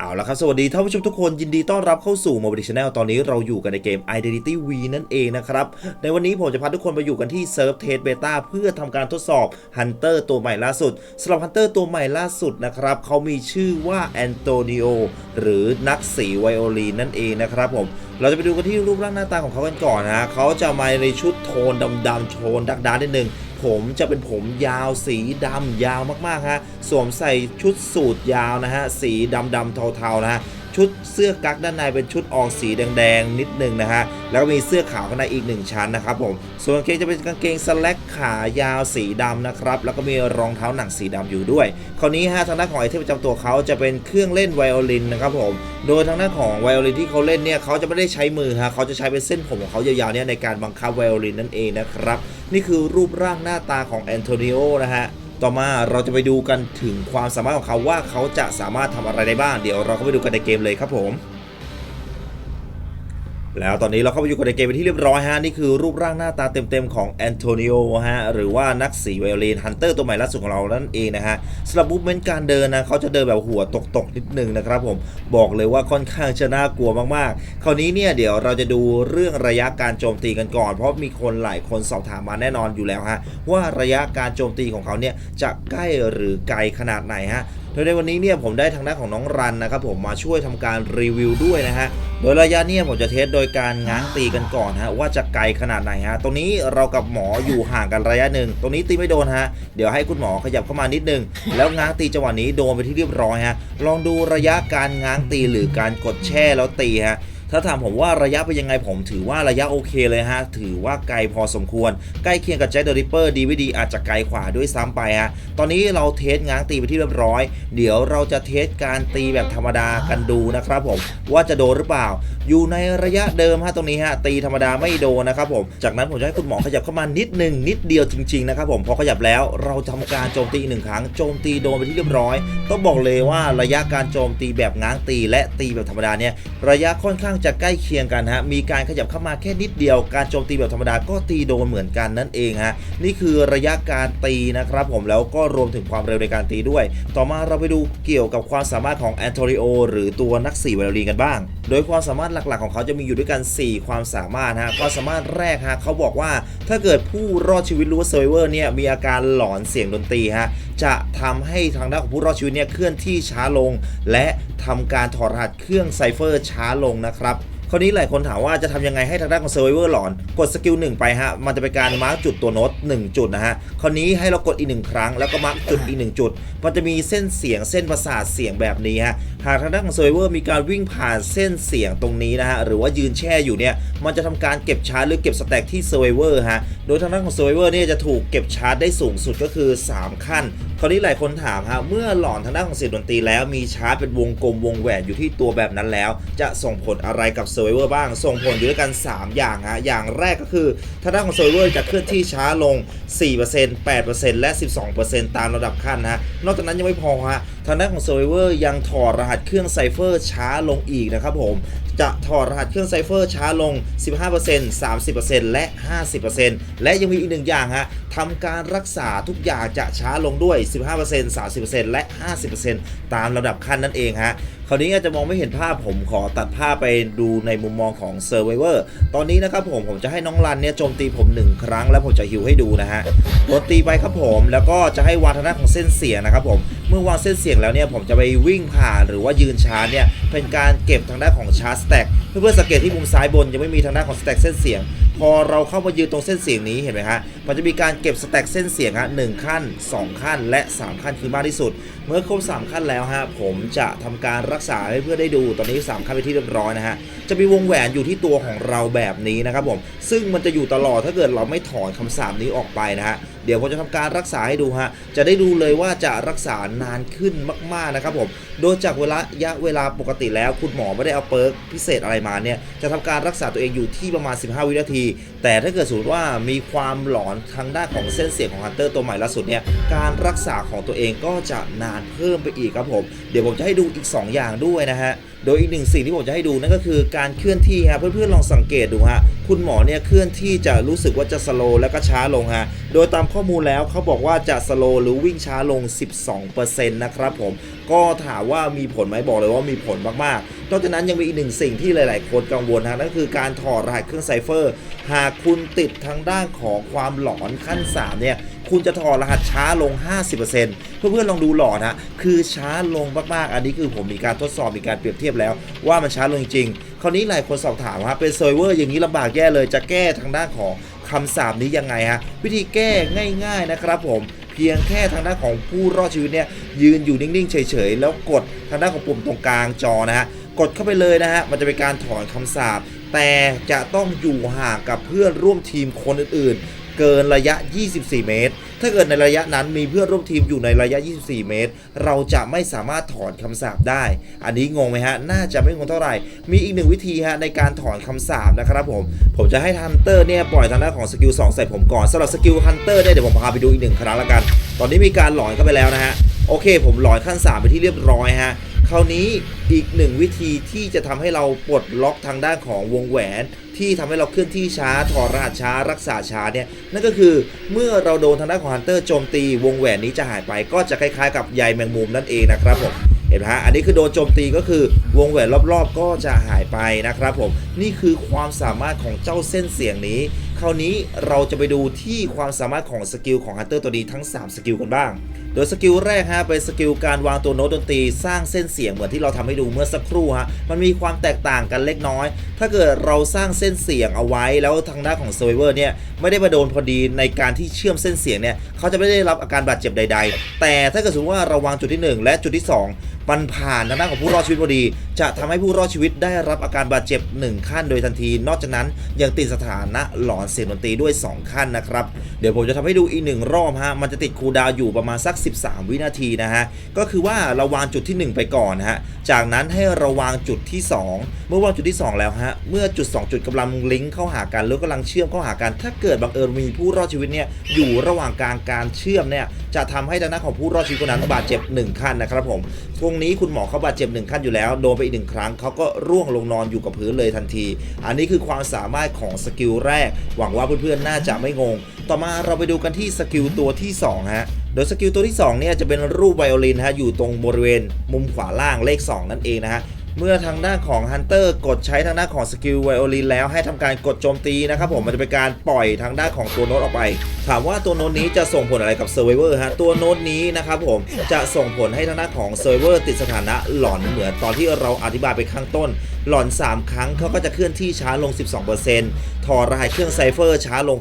เอาละครับ สวัสดีท่านผู้ชมทุกคนยินดีต้อนรับเข้าสู่ Mobile Channel ตอนนี้เราอยู่กันในเกม Identity V นั่นเองนะครับ ในวันนี้ผมจะพาทุกคนไปอยู่กันที่เซิร์ฟเทสเบต้าเพื่อทำการทดสอบ Hunter ตัวใหม่ล่าสุดสำหรับ Hunter ตัวใหม่ล่าสุดนะครับเขามีชื่อว่าแอนโตนิโอหรือนักสีไวโอลีนนั่นเองนะครับผมเราจะไปดูกันที่รูปร่างหน้าตาของเขากันก่อนนะเขาจะมาในชุดโทนดำๆโทนดักดานิดนึง ผมจะเป็นผมยาวสีดำยาวมากๆฮะสวมใส่ชุดสูทยาวนะฮะสีดำดำๆเทาๆนะฮะ ชุดเสื้อกั๊กด้านในเป็นชุดออกสีแดงๆนิดนึงนะฮะแล้วก็มีเสื้อขาวข้างในอีกหนึ่งชั้นนะครับผมส่วนกางเกงจะเป็นกางเกงสแลกขายาวสีดำนะครับแล้วก็มีรองเท้าหนังสีดำอยู่ด้วย คราวนี้ฮะทางด้านของไอเทมประจำตัวเขาจะเป็นเครื่องเล่นไวโอลินนะครับผมโดยทางด้านของไวโอลินที่เขาเล่นเนี่ยเขาจะไม่ได้ใช้มือฮะเขาจะใช้เป็นเส้นผมของเขายาวๆเนี่ยในการบังคับไวโอลินนั่นเองนะครับนี่คือรูปร่างหน้าตาของแอนโทนิโอนะฮะ ต่อมาเราจะไปดูกันถึงความสามารถของเขาว่าเขาจะสามารถทำอะไรได้บ้าง เดี๋ยวเราเข้าไปดูกันในเกมเลยครับผม แล้วตอนนี้เราเข้าไปอยู่กันในเกมเป็นที่เรียบร้อยฮะ นี่คือรูปร่างหน้าตาเต็มๆของแอนโทนิโอฮะ หรือว่านักสีไวโอลินฮันเตอร์ตัวใหม่ล่าสุดของเรานั่นเองนะฮะสำหรับมูฟเมนต์การเดินนะเขาจะเดินแบบหัวตกๆ นิดนึงนะครับผมบอกเลยว่าค่อนข้างจะน่ากลัวมากๆ คราวนี้เนี่ยเดี๋ยวเราจะดูเรื่องระยะการโจมตีกันก่อน เพราะมีคนหลายคนสอบถามมาแน่นอนอยู่แล้วฮะว่าระยะการโจมตีของเขาเนี่ยจะใกล้หรือไกลขนาดไหนฮะ โดยในวันนี้เนี่ยผมได้ทางด้านของน้องรันนะครับผมมาช่วยทำการรีวิวด้วยนะฮะ โดยระยะเนี่ยผมจะเทสโดยการง้างตีกันก่อนฮะว่าจะไกลขนาดไหนฮะ ตรงนี้เรากับหมออยู่ห่างกันระยะหนึ่ง ตรงนี้ตีไม่โดนฮะ เดี๋ยวให้คุณหมอขยับเข้ามานิดนึง แล้วง้างตีจังหวะนี้โดนไปที่เรียบร้อยฮะ ลองดูระยะการง้างตีหรือการกดแช่แล้วตีฮะ ถ้าถามผมว่าระยะเป็นยังไงผมถือว่าระยะโอเคเลยฮะ ถือว่าไกลพอสมควร ใกล้เคียงกับแจ็คเดอะริปเปอร์ดีไม่ดีอาจจะไกลกว่าด้วยซ้ำไปฮะ ตอนนี้เราเทสง้างตีไปที่เรียบร้อย เดี๋ยวเราจะเทสการตีแบบธรรมดากันดูนะครับผมว่าจะโดนหรือเปล่า อยู่ในระยะเดิมฮะตรงนี้ฮะตีธรรมดาไม่โดนนะครับผมจากนั้นผมจะให้คุณหมอขยับเข้ามานิดหนึ่งนิดเดียวจริงๆนะครับผมพอขยับแล้วเราทำการโจมตีหนึ่งครั้งโจมตีโดนไปที่เรียบร้อย ต้องบอกเลยว่าระยะการโจมตีแบบง้างตี และตีแบบธรรมดาเนี่ยระยะค่อนข้างจะใกล้เคียงกันฮะ มีการขยับเข้ามาแค่นิดเดียว การโจมตีแบบธรรมดาก็ตีโดนเหมือนกันนั่นเองฮะ นี่คือระยะการตีนะครับผม แล้วก็รวมถึงความเร็วในการตีด้วย ต่อมาเราไปดูเกี่ยวกับความสามารถของแอนโทริโอหรือตัวนักสี่ไวโอลินกันบ้าง โดยความสามารถหลักๆ ของเขาจะมีอยู่ด้วยกัน 4 ความสามารถฮะ ความสามารถแรกฮะเขาบอกว่าถ้าเกิดผู้รอดชีวิตรู้ว่าเซอร์เวอร์เนี่ยมีอาการหลอนเสียงดนตรีฮะ จะทำให้ทางด้านของผู้รอดชีวิตเนี่ยเคลื่อนที่ช้าลง และ ทำการถอดรหัสเครื่องไซเฟอร์ช้าลงนะครับคราวนี้หลายคนถามว่าจะทำยังไงให้ทางด้านของเซอร์ไวเวอร์หลอน กดสกิลหนึ่งไปฮะ มันจะเป็นการมาร์กจุดตัวโน้ต1จุดนะฮะ คราวนี้ให้เรากดอีกหนึ่งครั้งแล้วก็มาร์กจุดอีกหนึ่งจุด มันจะมีเส้นเสียงเส้นประสาทเสียงแบบนี้ฮะ หากทางด้านของเซอร์ไวเวอร์มีการวิ่งผ่านเส้นเสียงตรงนี้นะฮะ หรือว่ายืนแช่อยู่เนี่ย มันจะทำการเก็บชาร์จหรือเก็บสแต็กที่เซอร์ไวเวอร์ฮะ โดยทางด้านของเซอร์ไวเวอร์เนี่ยจะถูกเก็บชาร์จได้สูงสุดก็คือ 3 ขั้น คราวนี้หลายคนถามฮะเมื่อหลอนทางด้านของเสียงดนตรีแล้วมีชาร์จเป็นวงกลมวงแหวนอยู่ที่ตัวแบบนั้นแล้ว จะส่งผลอะไรกับเซอร์ไวเวอร์บ้าง ส่งผลอยู่ด้วยกัน 3 อย่างฮะอย่างแรกก็คือทางด้านของเซอร์ไวเวอร์จะเคลื่อนที่ช้าลง 4% 8%และ 12%ตามระดับขั้นนะนอกจากนั้นยังไม่พอฮะทางด้านของเซอร์เวอร์ยังถอดรหัสเครื่องไซเฟอร์ช้าลงอีกนะครับผม จะถอดรหัสเครื่องไซเฟอร์ช้าลง 15% 30%และ 50%และยังมีอีกหนึ่งอย่างฮะทำการรักษาทุกอย่างจะช้าลงด้วย 15% 30%และ 50%ตามระดับขั้นนั่นเองฮะคราวนี้อาจจะมองไม่เห็นภาพผมขอตัดภาพไปดูในมุมมองของ Survivor ตอนนี้นะครับผมผมจะให้น้องรันเนี่ยโจมตีผมหนึ่งครั้งแล้วผมจะฮิวให้ดูนะฮะกดตีไปครับผมแล้วก็จะให้วาทางด้าของเส้นเสียนะครับผม เมื่อวางเส้นเสียงแล้วเนี่ยผมจะไปวิ่งผ่านหรือว่ายืนชาร์จเนี่ยเป็นการเก็บทางด้านของชาร์จสแต็กเพื่อนๆสังเกตที่มุมซ้ายบนยังไม่มีทางด้านของสแต็กเส้นเสียง พอเราเข้ามายืนตรงเส้นเสียงนี้เห็นไหมฮะมันจะมีการเก็บสแต็กเส้นเสียงฮะหนึ่งขั้น 2 ขั้น และ 3 ขั้นคือมากที่สุด เมื่อครบ3ขั้นแล้วฮะผมจะทำการรักษาให้เพื่อนได้ดูตอนนี้ 3 ขั้นไปที่เรียบร้อยนะฮะจะมีวงแหวนอยู่ที่ตัวของเราแบบนี้นะครับผมซึ่งมันจะอยู่ตลอดถ้าเกิดเราไม่ถอนคำสาปนี้ออกไปนะฮะ ดี๋ยวผมจะทำการรักษาให้ดูฮะจะได้ดูเลยว่าจะรักษานานขึ้นมากๆนะครับผมโดยจากเวลาระยะเวลาปกติแล้วคุณหมอไม่ได้เอาเปิร์กพิเศษอะไรมาเนี่ยจะทำการรักษาตัวเองอยู่ที่ประมาณ 15 วินาที แต่ถ้าเกิดสมมติว่ามีความหลอนทางด้านของเส้นเสียงของฮันเตอร์ตัวใหม่ล่าสุดเนี่ยการรักษาของตัวเองก็จะนานเพิ่มไปอีกครับผมเดี๋ยวผมจะให้ดูอีก 2 อย่างด้วยนะฮะโดยอีกหนึ่งสิ่งที่ผมจะให้ดูนั่นก็คือการเคลื่อนที่ฮะเพื่อนๆลองสังเกตดูฮะ คุณหมอเนี่ยเคลื่อนที่จะรู้สึกว่าจะสโลว์แล้วก็ช้าลงฮะ โดยตามข้อมูลแล้วเขาบอกว่าจะสโลว์หรือวิ่งช้าลง 12%นะครับผม ก็ถามว่ามีผลไหมบอกเลยว่ามีผลมากๆ นอกจากนั้นยังมีอีกหนึ่งสิ่งที่หลาย ๆ คนกังวลฮะนั่นคือการถอดรหัสเครื่องไซเฟอร์ หากคุณติดทางด้านของความหลอนขั้น 3 เนี่ย คุณจะถอดรหัสช้าลง 50%เพื่อนๆลองดูหลอดนะคือช้าลงมากๆ อันนี้คือผมมีการทดสอบมีการเปรียบเทียบแล้ว ว่ามันช้าลงจริงๆ คราวนี้หลายคนสอบถามว่าเป็นเซิร์ฟเวอร์อย่างนี้ลำบากแย่เลยจะแก้ทางด้านของคำสาปนี้ยังไงฮะวิธีแก้ง่ายๆนะครับผมเพียงแค่ทางด้านของผู้รอดชีวิตเนี่ยยืนอยู่นิ่งๆ เฉยๆ แล้วกดทางด้านของปุ่มตรงกลางจอนะฮะกดเข้าไปเลยนะฮะมันจะเป็นการถอนคำสาปแต่จะต้องอยู่ห่างกับเพื่อนร่วมทีมคนอื่น เกินระยะ 24 เมตร ถ้าเกิดในระยะนั้นมีเพื่อนร่วมทีมอยู่ในระยะ 24 เมตร เราจะไม่สามารถถอนคำสาปได้ อันนี้งงไหมฮะ น่าจะไม่งงเท่าไหร่ มีอีกหนึ่งวิธีฮะในการถอนคำสาปนะครับผม ผมจะให้ฮันเตอร์เนี่ยปล่อยทางด้านของสกิล 2 ใส่ผมก่อนสำหรับสกิลฮันเตอร์เนี่ยเดี๋ยวผมพาไปดูอีกหนึ่งครั้งละกัน ตอนนี้มีการหลอนเข้าไปแล้วนะฮะ โอเค ผมหลอนขั้น 3 ไปที่เรียบร้อยฮะ คราวนี้อีกหนึ่งวิธีที่จะทำให้เราปลดล็อกทางด้านของวงแหวน ที่ทำให้เราเคลื่อนที่ช้าถอดรหัสช้ารักษาช้าเนี่ยนั่นก็คือเมื่อเราโดนทางด้านของฮันเตอร์โจมตีวงแหวนนี้จะหายไปก็จะคล้ายๆ กับใยแมงมุมนั่นเองนะครับผมเห็นไหมฮะอันนี้คือโดนโจมตีก็คือวงแหวนรอบๆ ก็จะหายไปนะครับผมนี่คือความสามารถของเจ้าเส้นเสียงนี้ คราวนี้เราจะไปดูที่ความสามารถของสกิลของฮันเตอร์ตัวนี้ทั้ง 3 สกิลกันบ้างโดยสกิลแรกฮะเป็นสกิลการวางตัวโน้ตดนตรีสร้างเส้นเสียงเหมือนที่เราทำให้ดูเมื่อสักครู่ฮะมันมีความแตกต่างกันเล็กน้อย ถ้าเกิดเราสร้างเส้นเสียงเอาไว้แล้วทางด้านของเซ r ร์เวอร์เนี่ยไม่ได้มาโดนพอดีในการที่เชื่อมเส้นเสียงเนี่ยเขาจะไม่ได้รับอาการบาดเจ็บใด ๆ แต่ถ้าเกิดสมมติว่าเราวางจุดที่หนึ่งและจุดที่สองมันผ่านทางด้านของผู้รอดชีวิตพอดี จะทำให้ผู้รอดชีวิตได้รับอาการบาดเจ็บ 1 ขั้นโดยทันที นอกจากนั้นยังติดสถานะหลอนเสียงดนตรีด้วย 2 ขั้นนะครับ เดี๋ยวผมจะทำให้ดูอีกหนึ่งรอบฮะ มันจะติดคูดาวอยู่ประมาณสัก13 วินาทีนะฮะ ก็คือว่าเราวางจุดที่ 1 ไปก่อนนะฮะ จากนั้นให้เราวางจุดที่ 2 เมื่อวางจุดที่ 2 แล้วฮะ เมื่อจุด 2 จุดกำลังลิงก์เข้าหากันหรือกำลังเชื่อมเข้าหากัน ถ้าเกิดบังเอิญมีผู้รอดชีวิตเนี่ยอยู่ระหว่างกลางการเชื่อมเนี่ยจะทำให้ทางด้าของผู้รอดชีวิตคนนั้นบาดเจ็บ1ขั้นนะครับผมตรงนี้คุณหมอเขาบาดเจ็บหนึ่งขั้นอยู่แล้วโดนไปอีกหนึ่งครั้งเขาก็ร่วงลงนอนอยู่กับพื้นเลยทันที อันนี้คือความสามารถของสกิลแรก หวังว่าเพื่อนๆน่าจะไม่งง ต่อมาเราไปดูกันที่สกิลตัวที่2ฮะ โดยสกิลตัวที่2เนี่ยจะเป็นรูปไวโอลินฮะอยู่ตรงบริเวณมุมขวาล่างเลข 2 นั่นเองนะฮะเมื่อทางด้านของฮันเตอร์กดใช้ทางด้านของสกิลไวโอลินแล้วให้ทำการกดโจมตีนะครับผมมันจะเป็นการปล่อยทางด้านของตัวโน้ตออกไป ถามว่าตัวโน้ตนี้จะส่งผลอะไรกับเซอร์ไวเวอร์ฮะตัวโน้ตนี้นะครับผมจะส่งผลให้ทางด้านของเซิร์ฟเวอร์ติดสถานะหลอนเหมือนตอนที่เราอธิบายไปข้างต้นหลอน 3 ครั้งเขาก็จะเคลื่อนที่ช้าลง 12%ถอดรหัสเครื่องไซเฟอร์ช้าลง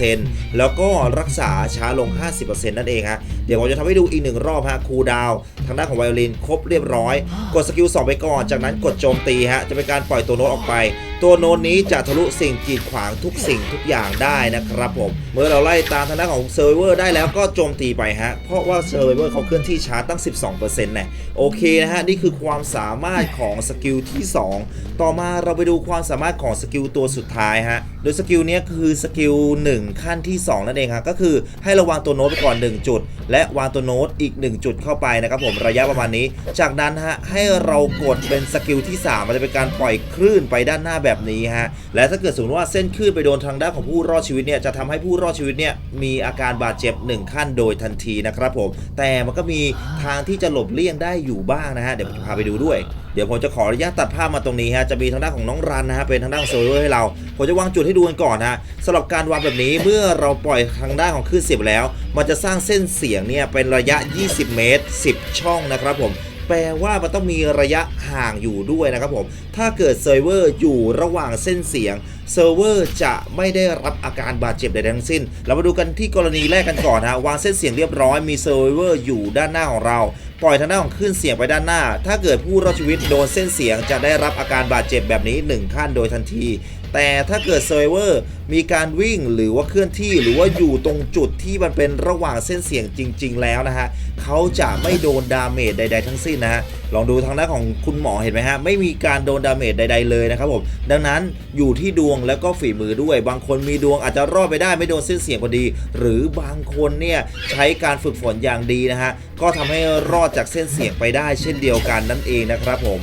50%แล้วก็รักษาช้าลง 50%นั่นเองฮะเดี๋ยวผมจะทำให้ดูอีกหนึ่งรอบฮะคูลดาวทางด้านของไวโอลินครบเรียบร้อย กดสกิล2ไปก่อน จากนั้นกดโจมตีฮะจะเป็นการปล่อยตัวโน้ตออกไปตัวโน้นนี้จะทะลุสิ่งกีดขวางทุกสิ่งทุกอย่างได้นะครับผม เมื่อเราไล่ตามทางด้านของเซิร์ฟเวอร์ได้แล้วก็โจมตีไปฮะ เพราะว่าเซิร์ฟเวอร์เขาเคลื่อนที่ช้าตั้ง 12%เนี่ยโอเคนะฮะ นี่คือความสามารถของสกิลที่ 2 ต่อมาเราไปดูความสามารถของสกิลตัวสุดท้ายฮะ โดยสกิลนี้คือสกิล1ขั้นที่ 2 นั่นเองฮะก็คือให้เราวางตัวโน้ตไปก่อน 1 จุด และวางตัวโน้ตอีก 1 จุดเข้าไปนะครับผมระยะประมาณนี้ จากนั้นฮะให้เรากดเป็นสกิลที่ 3 มันจะเป็นการปล่อยคลื่นไปด้านหน้าแบบนี้ฮะและถ้าเกิดสมมติว่าเส้นคลื่นไปโดนทางด้านของผู้รอดชีวิตเนี่ยจะทำให้ผู้รอดชีวิตเนี่ยมีอาการบาดเจ็บ 1 ขั้นโดยทันทีนะครับผมแต่มันก็มีทางที่จะหลบเลี่ยงได้อยู่บ้างนะฮะเดี๋ยวผมจะพาไปดูด้วย เดี๋ยวผมจะขออนุญาตตัดภาพมาตรงนี้ฮะจะมีทางด้านของน้องรันนะฮะเป็นทางด้านของเซอร์เวอร์ให้เราผมจะวางจุดให้ดูกันก่อนฮะสำหรับการวางแบบนี้เมื่อเราปล่อยทางด้านของคลื่นเสียบแล้ว มันจะสร้างเส้นเสียงเนี่ยเป็นระยะ 20 เมตร 10 ช่องนะครับผมแปลว่ามันต้องมีระยะห่างอยู่ด้วยนะครับผม ถ้าเกิดเซิร์ฟเวอร์อยู่ระหว่างเส้นเสียง เซิร์ฟเวอร์จะไม่ได้รับอาการบาดเจ็บใดทั้งสิ้น เรามาดูกันที่กรณีแรกกันก่อนฮะ วางเส้นเสียงเรียบร้อย มีเซิร์ฟเวอร์อยู่ด้านหน้าของเรา ปล่อยทางด้านของคลื่นเสียงไปด้านหน้า ถ้าเกิดผู้รอดชีวิตโดนเส้นเสียงจะได้รับอาการบาดเจ็บแบบนี้ 1 ขั้นโดยทันที แต่ถ้าเกิดเซิร์เวอร์มีการวิ่งหรือว่าเคลื่อนที่หรือว่าอยู่ตรงจุดที่มันเป็นระหว่างเส้นเสียงจริง ๆ แล้วนะฮะเขาจะไม่โดนดาเมจใด ๆ ทั้งสิ้นนะฮะลองดูทางด้านของคุณหมอเห็นไหมฮะไม่มีการโดนดาเมจใด ๆ เลยนะครับผมดังนั้นอยู่ที่ดวงแล้วก็ฝีมือด้วย บางคนมีดวงอาจจะรอดไปได้ไม่โดนเส้นเสียงพอดี หรือบางคนเนี่ยใช้การฝึกฝนอย่างดีนะฮะก็ทำให้รอดจากเส้นเสียงไปได้เช่นเดียวกันนั่นเองนะครับผม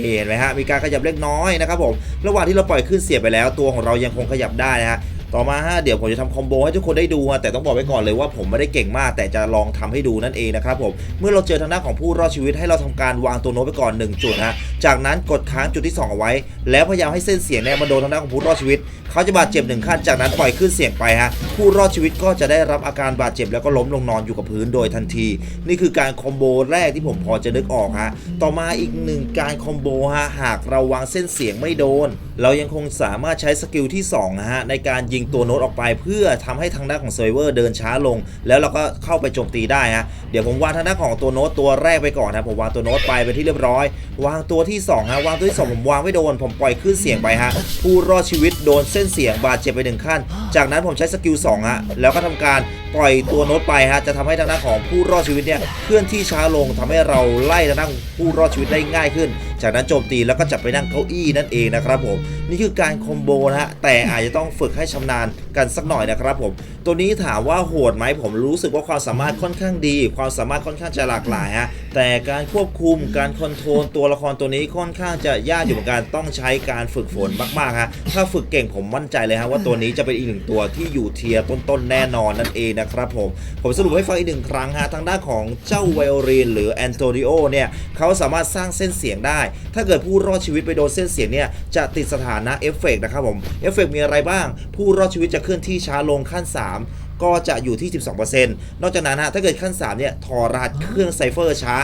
เห็นไหมฮะมีการขยับเล็กน้อยนะครับผมระหว่างที่เราปล่อยขึ้นเสียบไปแล้วตัวของเรายังคงขยับได้นะฮะ ต่อมาฮะเดี๋ยวผมจะทำคอมโบให้ทุกคนได้ดูฮะแต่ต้องบอกไว้ก่อนเลยว่าผมไม่ได้เก่งมาก แต่จะลองทำให้ดูนั่นเองนะครับผมเมื่อเราเจอทางด้านของผู้รอดชีวิตให้เราทำการวางตัวโน้ตไปก่อน 1 จุดฮะจากนั้นกดค้างจุดที่ 2 เอาไว้ แล้วพยายามให้เส้นเสียงเนี่ยมาโดนทางด้านของผู้รอดชีวิต เขาจะบาดเจ็บหนึ่งขั้นจากนั้นปล่อยขึ้นเสียงไปฮะผู้รอดชีวิตก็จะได้รับอาการบาดเจ็บแล้วก็ล้มลงนอนอยู่กับพื้นโดยทันที นี่คือการคอมโบแรกที่ผมพอจะนึกออกฮะต่อมาอีกหนึ่งการคอมโบฮะหากเราวางเส้นเสียงไม่โดน เรายังคงสามารถใช้สกิลที่2ฮะในการยิงตัวโน้ตออกไป เพื่อทำให้ทางด้านของเซิร์ฟเวอร์เดินช้าลง แล้วเราก็เข้าไปโจมตีได้ฮะเดี๋ยวผมวางทางด้านของตัวโน้ตตัวแรกไปก่อนนะผมวางตัวโน้ตไปไปที่เรียบร้อย วางตัวที่2ฮะวางตัวที่2ผมวางไม่โดน ผมปล่อยขึ้นเสียงไปฮะผู้รอดชีวิตโดนเส้นเสียงบาดเจ็บไปหนึ่งขั้น จากนั้นผมใช้สกิล2ฮะแล้วก็ทำการปล่อยตัวโน้ตไปฮะจะทำให้ทางด้านของผู้รอดชีวิตเนี่ยเคลื่อนที่ช้าลงทำให้เราไล่ทางด้านผู้รอดชีวิตได้ง่ายขึ้น จากนั้นโจมตีแล้วก็จับไปนั่งเก้าอี้นั่นเองนะครับผมนี่คือการคอมโบนะฮะแต่อาจจะต้องฝึกให้ชำนาญ Lan กันสักหน่อยนะครับผม ตัวนี้ถามว่าโหดไหมผมรู้สึกว่าความสามารถค่อนข้างดี ความสามารถค่อนข้างจะหลากหลายฮะแต่การควบคุมการคอนโทรลตัวละครตัวนี้ค่อนข้างจะยากอยู่เหมือนกันต้องใช้การฝึกฝนมากๆฮะถ้าฝึกเก่งผมมั่นใจเลยฮะว่าตัวนี้จะเป็นอีกหนึ่งตัวที่อยู่เทียร์ต้นๆแน่นอนนั่นเองนะครับผมผมสรุปให้ฟังอีกหนึ่งครั้งฮะทางด้านของเจ้าไวโอลินหรือแอนโตนิโอเนี่ยเขาสามารถสร้างเส้นเสียงได้ ถ้าเกิดผู้รอดชีวิตไปโดนเส้นเสียงเนี่ยจะติดสถานะเอฟเฟกต์นะครับผมเอฟเฟกต์มีอะไรบ้าง ผู้รอดชีวิตจะเคลื่อนที่ช้าลงขั้น 3 ก็จะอยู่ที่ 12%นอกจากนั้นฮะถ้าเกิดขั้น 3 เนี่ยทอรหัสเครื่องไซเฟอร์ช้า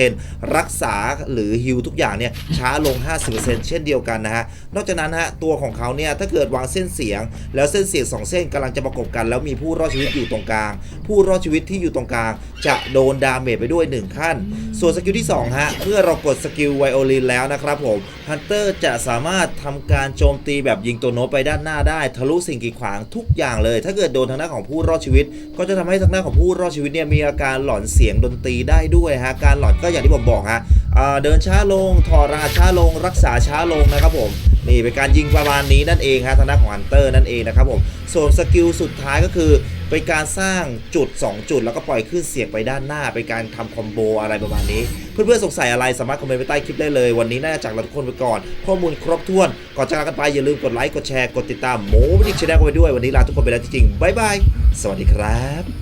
50%รักษาหรือฮิลทุกอย่างเนี่ยช้าลง 50%เช่นเดียวกันนะฮะนอกจากนั้นฮะตัวของเขาเนี่ยถ้าเกิดวางเส้นเสียง แล้วเส้นเสียง 2 เส้นกำลังจะประกบกัน แล้วมีผู้รอดชีวิตอยู่ตรงกลาง ผู้รอดชีวิตที่อยู่ตรงกลาง จะโดนดาเมจไปด้วย 1 ขั้น ส่วนสกิลที่2ฮะเมื่อเรากดสกิลไวโอลินแล้วนะครับผมฮันเตอร์จะสามารถทำการโจมตีแบบยิงตัวโนไปด้านหน้าได้ทะลุสิ่งกีดขวางทุกอย่างเลย ถ้าเกิดโดนทางด้านของผู้รอดชีวิต ก็จะทำให้ทางด้านของผู้รอดชีวิตเนี่ยมีอาการหลอนเสียงดนตรีได้ด้วยฮะการหลอนก็อย่างที่ผมบอกฮะเดินช้าลงถอดรหัสช้าลง รักษาช้าลงนะครับผม นี่เป็นการยิงประมาณนี้นั่นเองฮะทางด้านของฮันเตอร์นั่นเองนะครับผมส่วนสกิลสุดท้ายก็คือเป็นการสร้างจุด 2 จุด แล้วก็ปล่อยขึ้นเสียงไปด้านหน้า เป็นการทำคอมโบอะไรประมาณนี้ เพื่อนๆสงสัยอะไรสามารถคอมเมนต์ไปใต้คลิปได้เลย วันนี้น่าจะจากเราทุกคนไปก่อน ข้อมูลครบถ้วน ก่อนจากกันไปอย่าลืมกดไลค์กดแชร์กดติดตามโมวิดิกชแนลกันไปด้วยวันนี้ลาทุกคนไปแล้วจริงๆบ๊ายบายสวัสดีครับ